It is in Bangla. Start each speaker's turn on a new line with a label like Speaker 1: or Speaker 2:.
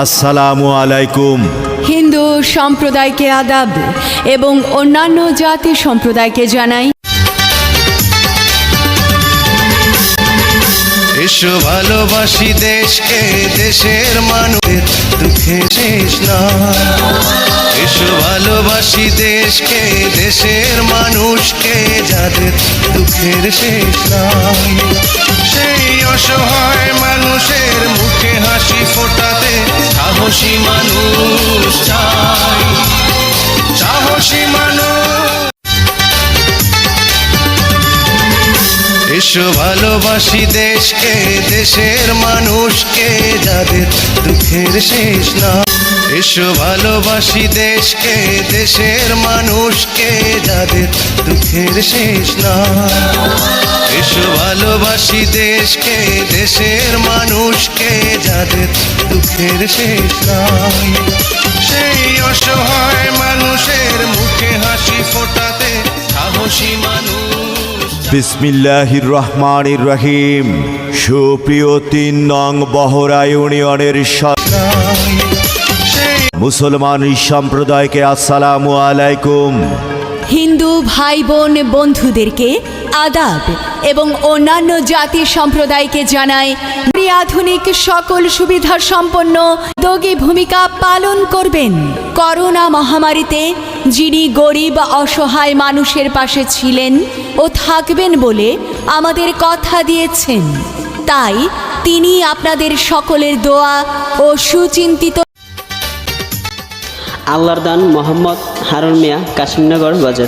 Speaker 1: আসসালামু আলাইকুম।
Speaker 2: হিন্দু সম্প্রদায়কে আদাব এবং অন্যান্য জাতি সম্প্রদায়কে জানাই।
Speaker 3: এসো ভালোবাসি দেশকে দেশের মানুষের দুঃখে শেষ না এসো ভালোবাসি দেশকে দেশের মানুষকে যাদের দুঃখের শেষ নাই সেই অসহায় সাহসী মানুষ চাই, সাহসী মানুষ। এসো ভালোবাসি দেশকে, দেশের মানুষকে, যাদের দুঃখের শেষ না। এসো ভালোবাসি দেশকে, দেশের মানুষকে, যাদের দুঃখের শেষ না। এসো ভালোবাসি দেশকে, দেশের মানুষকে, যাদের দুঃখের শেষ নাই। সেই অসহায় মানুষের মুখে হাসি ফোটাতে সাহসী মানুষ।
Speaker 1: বিসমিল্লাহির রহমানির রহিম। সুপ্রিয় তিন নং বহরা ইউনিয়নের মুসলমান সম্প্রদায়কে আসসালামু আলাইকুম।
Speaker 2: হিন্দু ভাই বোন বন্ধুদেরকে আদাব এবং অন্যান্য জাতি সম্প্রদায়কে জানাই আধুনিক সকল সুবিধা সম্পন্ন দগী ভূমিকা পালন করবেন। করোনা মহামারীতে যিনি গরিব, অসহায় মানুষের পাশে ছিলেন ও থাকবেন বলে আমাদের কথা দিয়েছেন, তাই তিনি আপনাদের সকলের দোয়া ও সুচিন্তিত
Speaker 4: আল্লাহর দান মোহাম্মদ হারুন মিয়া কাশিমনগর বাজার